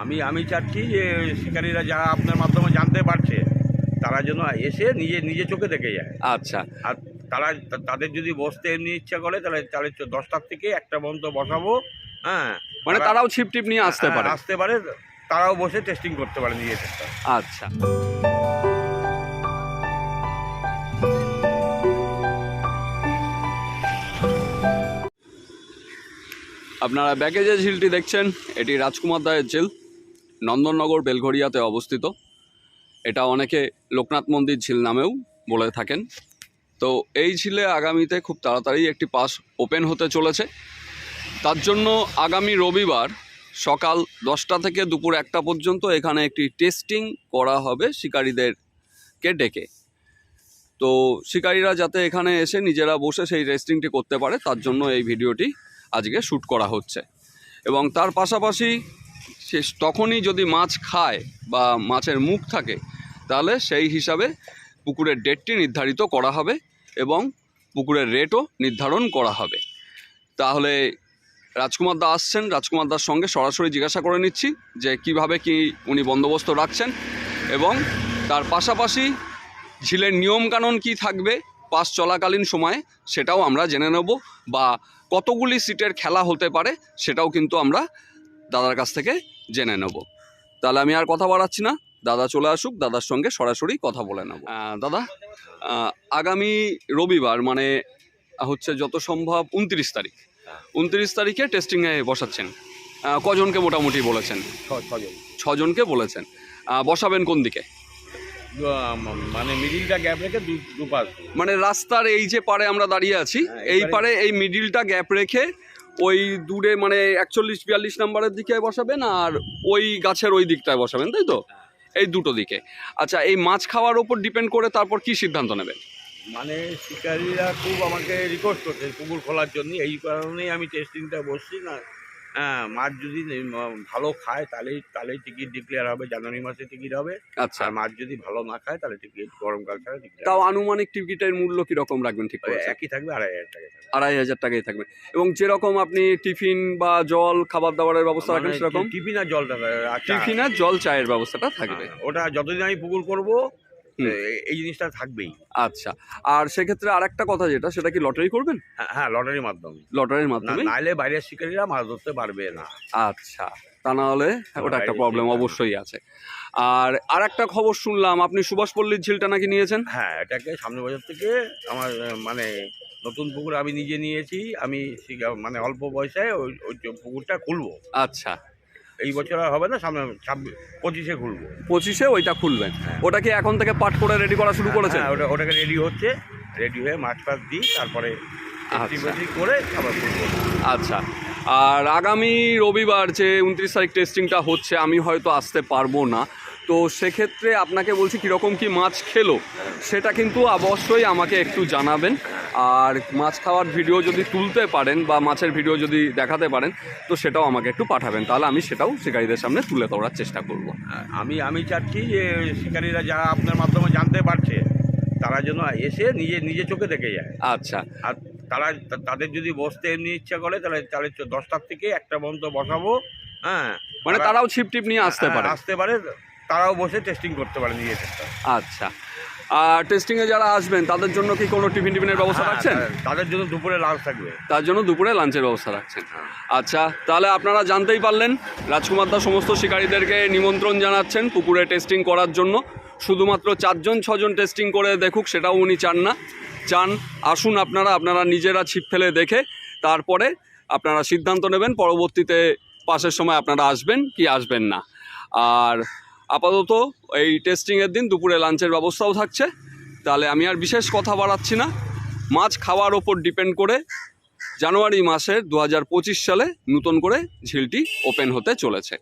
আমি আমি চাচ্ছি যে শিকারীরা যারা আপনার মাধ্যমে জানতে পারছে তারা যেন এসে নিজে নিজে চোখে দেখে যায়। আচ্ছা। আর তারা তাদের যদি বসতে এমনি ইচ্ছা করে তাহলে তাহলে দশটার থেকে একটা পর্যন্ত বসাবো হ্যাঁ। মানে তারাও ছিপ টিপ নিয়ে আসতে হ্যাঁ, পারে। আসতে পারে তারাও বসে টেস্টিং করতে পারে নিজে আচ্ছা। আপনারা যে ঝিলটি দেখছেন এটি রাজকুমার দায়ের ঝিল নন্দননগর বেলঘরিয়াতে অবস্থিত। এটা অনেকে লোকনাথ মন্দির ঝিল নামেও বলে থাকেন। তো এই ঝিলে আগামীতে খুব তাড়াতাড়ি একটি পাস ওপেন হতে চলেছে। তার জন্য আগামী রবিবার সকাল দশটা থেকে দুপুর একটা পর্যন্ত এখানে একটি টেস্টিং করা হবে শিকারীদেরকে ডেকে। তো শিকারীরা যাতে এখানে এসে নিজেরা বসে সেই টেস্টিংটি করতে পারে, তার জন্য এই ভিডিওটি আজকে শ্যুট করা হচ্ছে। এবং তার পাশাপাশি সে তখনই যদি মাছ খায় বা মাছের মুখ থাকে, তাহলে সেই হিসাবে পুকুরের ডেটটি নির্ধারিত করা হবে এবং পুকুরের রেটও নির্ধারণ করা হবে। তাহলে রাজকুমার দা আসছেন, রাজকুমার দার সঙ্গে সরাসরি জিজ্ঞাসা করে নিচ্ছি যে কীভাবে কি উনি বন্দোবস্ত রাখছেন এবং তার পাশাপাশি ঝিলের নিয়মকানুন কি থাকবে, পাস চলাকালীন সময়ে সেটাও আমরা জেনে নেব বা কতগুলি সিটের খেলা হতে পারে সেটাও কিন্তু আমরা দাদার কাছ থেকে জেনে নেব। তাহলে আমি আর কথা বাড়াচ্ছি না। দাদা চলে আসুক দাদার সঙ্গে সরাসরি কথা বলে নেব। দাদা? আগামী রবিবার মানে হচ্ছে যত সম্ভব উনত্রিশ তারিখ। উনত্রিশ তারিখে টেস্টিংয়ে বসাচ্ছেন। কজনকে মোটামুটি বলেছেন? ছজনকে বলেছেন। বসাবেন কোন দিকে? মানে মিডিলটা গ্যাপ রেখে দুপাশ। মানে রাস্তার এই যে পারে আমরা দাঁড়িয়ে আছি হ্যাঁ, এই পারে এই মিডিলটা গ্যাপ রেখে ওই দূরে মানে একচল্লিশ, বিয়াল্লিশ নাম্বারের দিকে বসাবেন আর ওই গাছের ওই দিকটায় বসাবেন, তাই তো? এই দুটো দিকে। আচ্ছা এই মাছ খাওয়ার ওপর ডিপেন্ড করে তারপর কি সিদ্ধান্ত নেবেন? মানে শিকারীরা খুব আমাকে রিকোয়েস্ট করছে পুকুর খোলার জন্য এই কারণেই আমি টেস্টিংটা বসছি না। হ্যাঁ মাছ যদি ভালো খায় তাহলেই তাহলেই টিকিট ডিক্লেয়ার হবে জানুয়ারি মাসে টিকিট হবে। আচ্ছা। আর মাছ যদি ভালো না খায় তাহলে টিকিট গরমকাল ছাড়া টিকিট তাও আনুমানিক টিকিটের মূল্য কীরকম রাখবেন ঠিক করে একই থাকবে আড়াই হাজার টাকা আড়াই হাজার টাকাই থাকবে। এবং যেরকম আপনি টিফিন বা জল খাবার দাবারের ব্যবস্থা রাখেন মানে সেরকম? টিফিন আর জলটা টিফিন আর জল চায়ের ব্যবস্থাটা থাকবে। ওটা যতদিন আমি পুকুর করব এই জিনিসটা থাকবেই। আচ্ছা আর সেক্ষেত্রে আরেকটা কথা যেটা সেটা কি লটারি করবেন? হ্যাঁ, হ্যাঁ লটারির মাধ্যমে। লটারির মাধ্যমে? নাইলে বাইরের শিকারীরা মাছ ধরতে পারবে না। আচ্ছা তা না হলে ওটা একটা প্রবলেম অবশ্যই আছে। আর আর একটা খবর শুনলাম আপনি সুভাষ পল্লীর ঝিলটা নাকি নিয়েছেন? হ্যাঁ এটাকে সামনের বছর থেকে আমার মানে নতুন পুকুর আমি নিজে নিয়েছি। আমি মানে অল্প পয়সায় ওই ওই পুকুরটা খুলবো। আচ্ছা। এই বছর আর হবে না সামনে ছাব্বিশ পঁচিশে খুলবো। পঁচিশে ওইটা খুলবেন। ওটাকে এখন থেকে পাঠ করে রেডি করা শুরু করেছে হ্যাঁ ওটা ওটাকে রেডি হচ্ছে রেডি হয়ে মাছ ফাছ দিই তারপরে আচ্ছা। করে আবার খুলবো। আচ্ছা। আর আগামী রবিবার যে উনত্রিশ তারিখ টেস্টিংটা হচ্ছে আমি হয়তো আসতে পারব না। তো সেক্ষেত্রে আপনাকে বলছি কীরকম কি মাছ খেলো সেটা কিন্তু অবশ্যই আমাকে একটু জানাবেন। আর মাছ খাওয়ার ভিডিও যদি তুলতে পারেন বা মাছের ভিডিও যদি দেখাতে পারেন তো সেটাও আমাকে একটু পাঠাবেন। তাহলে আমি সেটাও শিকারীদের সামনে তুলে ধরার চেষ্টা করব। আমি আমি চাচ্ছি যে শিকারীরা যারা আপনার মাধ্যমে জানতে পারছে তারা যেন এসে নিজে নিজে চোখে দেখে যায়। আচ্ছা। আর তারা তাদের যদি বসতে এমনি ইচ্ছা করে তাহলে তাহলে দশটার থেকে একটা পর্যন্ত বসাবো হ্যাঁ। মানে তারাও ছিপ টিপ নিয়ে আসতে হ্যাঁ, পারে। আসতে পারে। তারাও বসে টেস্টিং করতে পারে নিজে আচ্ছা। আর টেস্টিংয়ে যারা আসবেন তাদের জন্য কি কোনো টিফিন টিফিনের ব্যবস্থা হ্যাঁ, রাখছেন? তাদের জন্য দুপুরে লাঞ্চ থাকবে। তার জন্য দুপুরে লাঞ্চের ব্যবস্থা রাখছেন। আচ্ছা তাহলে আপনারা জানতেই পারলেন রাজকুমার দা সমস্ত শিকারীদেরকে নিমন্ত্রণ জানাচ্ছেন পুকুরে টেস্টিং করার জন্য। শুধুমাত্র চারজন ছজন টেস্টিং করে দেখুক সেটাও উনি চান না। চান আসুন আপনারা আপনারা নিজেরা ছিপ ফেলে দেখে তারপরে আপনারা সিদ্ধান্ত নেবেন পরবর্তীতে পাশের সময় আপনারা আসবেন কি আসবেন না। আর আপাতত এই টেস্টিংয়ের দিন দুপুরে লাঞ্চের ব্যবস্থাও থাকছে। তাহলে আমি আর বিশেষ কথা বাড়াচ্ছি না। মাছ খাওয়ার ওপর ডিপেন্ড করে জানুয়ারি মাসের দু হাজার পঁচিশ সালে নতুন করে ঝিলটি ওপেন হতে চলেছে।